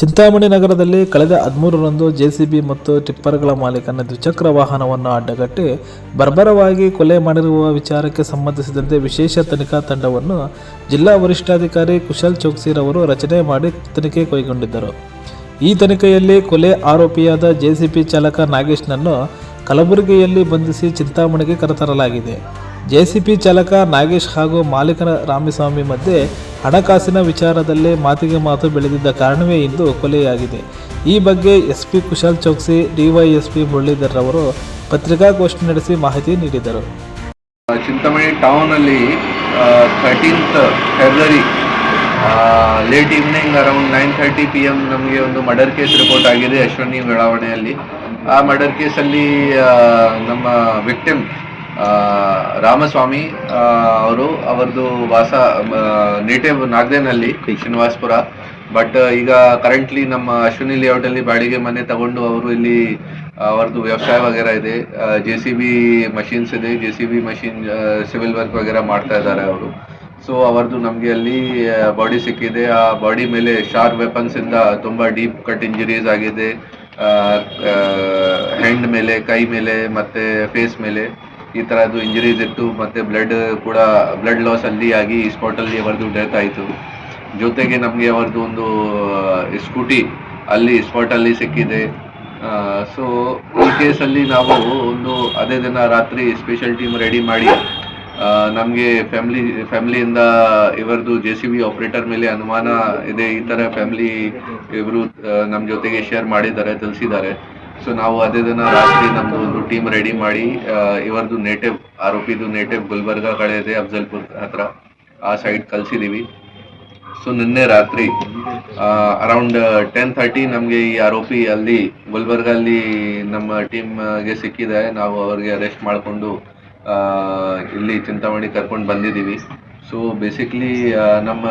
ಚಿಂತಾಮಣಿ ನಗರದಲ್ಲಿ ಕಳೆದ ಹದಿಮೂರರಂದು ಜೆಸಿಬಿ ಮತ್ತು ಟಿಪ್ಪರ್ಗಳ ಮಾಲೀಕನ ದ್ವಿಚಕ್ರ ವಾಹನವನ್ನು ಅಡ್ಡಗಟ್ಟಿ ಬರ್ಬರವಾಗಿ ಕೊಲೆ ಮಾಡಿರುವ ವಿಚಾರಕ್ಕೆ ಸಂಬಂಧಿಸಿದಂತೆ ವಿಶೇಷ ತನಿಖಾ ತಂಡವನ್ನು ಜಿಲ್ಲಾ ವರಿಷ್ಠಾಧಿಕಾರಿ ಕುಶಲ್ ಚೌಕ್ಸಿರವರು ರಚನೆ ಮಾಡಿ ತನಿಖೆ ಕೈಗೊಂಡಿದ್ದರು. ಈ ತನಿಖೆಯಲ್ಲಿ ಕೊಲೆ ಆರೋಪಿಯಾದ ಜೆಸಿಬಿ ಚಾಲಕ ನಾಗೇಶ್ನನ್ನು ಕಲಬುರಗಿಯಲ್ಲಿ ಬಂಧಿಸಿ ಚಿಂತಾಮಣಿಗೆ ಕರೆತರಲಾಗಿದೆ. ಜೆಸಿಪಿ ಚಾಲಕ ನಾಗೇಶ್ ಹಾಗೂ ಮಾಲೀಕನ ರಾಮಸ್ವಾಮಿ ಮಧ್ಯೆ ಹಣಕಾಸಿನ ವಿಚಾರದಲ್ಲೇ ಮಾತಿಗೆ ಮಾತು ಬೆಳೆದಿದ್ದ ಕಾರಣವೇ ಇಂದು ಕೊಲೆಯಾಗಿದೆ. ಈ ಬಗ್ಗೆ ಎಸ್ಪಿ ಕುಶಾಲ್ ಚೌಕ್ಸಿ ಡಿವೈಎಸ್ಪಿ ಮುರಳೀಧರ್ ಅವರು ಪತ್ರಿಕಾಗೋಷ್ಠಿ ನಡೆಸಿ ಮಾಹಿತಿ ನೀಡಿದರು. Chintamani ಟೌನಲ್ಲಿ thirteenth February late evening around nine thirty P M ನಮಗೆ ಒಂದು ಮರ್ಡರ್ ಕೇಸ್ ರಿಪೋರ್ಟ್ ಆಗಿದೆ ಅಶ್ವನಿ ಬೆಳಾವಣೆಯಲ್ಲಿ. ಆ ಮರ್ಡರ್ ಕೇಸಲ್ಲಿ ನಮ್ಮ ವಿಕ್ಟಿಮ್ ರಾಮಸ್ವಾಮಿ ಅವರು ಅವರದು ವಾಸ ನೇಟಿವ್ ನಾಗದೇನಲ್ಲಿ ಶ್ರೀನಿವಾಸ್ಪುರ. ಬಟ್ ಈಗ ಕರೆಂಟ್ಲಿ ನಮ್ಮ ಅಶ್ವಿನಿ ಲೇಔಟ್ ಅಲ್ಲಿ ಬಾಡಿಗೆ ಮನೆ ತಗೊಂಡು ಅವರು ಇಲ್ಲಿ ಅವರದು ವ್ಯವಸಾಯ ವಗೇರ ಇದೆ. ಜೆ ಸಿ ಬಿ ಮಷಿನ್ಸ್ ಇದೆ. J C B machine civil work ವಗೇರ ಮಾಡ್ತಾ ಇದ್ದಾರೆ ಅವರು. ಸೊ ಅವರದು ನಮಗೆ ಅಲ್ಲಿ ಬಾಡಿ ಸಿಕ್ಕಿದೆ. ಆ ಬಾಡಿ ಮೇಲೆ ಶಾರ್ಪ್ ವೆಪನ್ಸ್ ಇಂದ ತುಂಬಾ ಡೀಪ್ ಕಟ್ ಇಂಜುರೀಸ್ ಆಗಿದೆ. ಹ್ಯಾಂಡ್ ಮೇಲೆ ಕೈ ಮೇಲೆ ಮತ್ತೆ ಫೇಸ್ ಮೇಲೆ. ಈ ತರದ್ದು ಇಂಜುರೀಸ್ ಇತ್ತು ಮತ್ತೆ ಬ್ಲಡ್ ಕೂಡ ಬ್ಲಡ್ ಲಾಸ್ ಅಲ್ಲಿ ಆಗಿ ಈ ಸ್ಪಾಟ್ ಅಲ್ಲಿ ಅವರದ್ದು ಡೆತ್ ಆಯಿತು. ಜೊತೆಗೆ ನಮಗೆ ಅವರದ್ದು ಒಂದು ಸ್ಕೂಟಿ ಅಲ್ಲಿ ಸ್ಪಾಟ್ ಅಲ್ಲಿ ಸಿಕ್ಕಿದೆ. ಸೊ ಈ ಕೇಸಲ್ಲಿ ನಾವು ಒಂದು ಅದೇ ದಿನ ರಾತ್ರಿ ಸ್ಪೆಷಲ್ ಟೀಮ್ ರೆಡಿ ಮಾಡಿ ನಮಗೆ ಫ್ಯಾಮಿಲಿ ಫ್ಯಾಮಿಲಿಯಿಂದ ಇವರದು ಜೆ ಸಿ ಬಿ ಆಪರೇಟರ್ ಮೇಲೆ ಅನುಮಾನ ಇದೆ. ಈ ತರ ಫ್ಯಾಮಿಲಿ ಇವರು ನಮ್ಮ ಜೊತೆಗೆ ಶೇರ್ ಮಾಡಿದ್ದಾರೆ, ತಿಳಿಸಿದ್ದಾರೆ. ಸೊ ನಾವು ಅದೇ ದಿನ ರಾತ್ರಿ ನಮ್ದು ಒಂದು ಟೀಮ್ ರೆಡಿ ಮಾಡಿ ಇವರದು ನೇಟಿವ್ ಆರೋಪಿದು ನೇಟಿವ್ ಗುಲ್ಬರ್ಗಾ ಕಡೆ ಇದೆ, ಅಫ್ಜಲ್ಪುರ್ ಹತ್ರ. ಆ ಸೈಡ್ ಕಲ್ಸಿದೀವಿ ಸೊ ನಿನ್ನೆ ರಾತ್ರಿ ಅರೌಂಡ್ ಟೆನ್ ಥರ್ಟಿ ನಮಗೆ ಈ ಆರೋಪಿ ಅಲ್ಲಿ ಗುಲ್ಬರ್ಗ ಅಲ್ಲಿ ನಮ್ಮ ಟೀಮ್ಗೆ ಸಿಕ್ಕಿದೆ. ನಾವು ಅವ್ರಿಗೆ ಅರೆಸ್ಟ್ ಮಾಡಿಕೊಂಡು ಇಲ್ಲಿ ಚಿಂತಾಮಣಿ ಕರ್ಕೊಂಡು ಬಂದಿದ್ದೀವಿ. ಸೊ ಬೇಸಿಕ್ಲಿ ನಮ್ಮ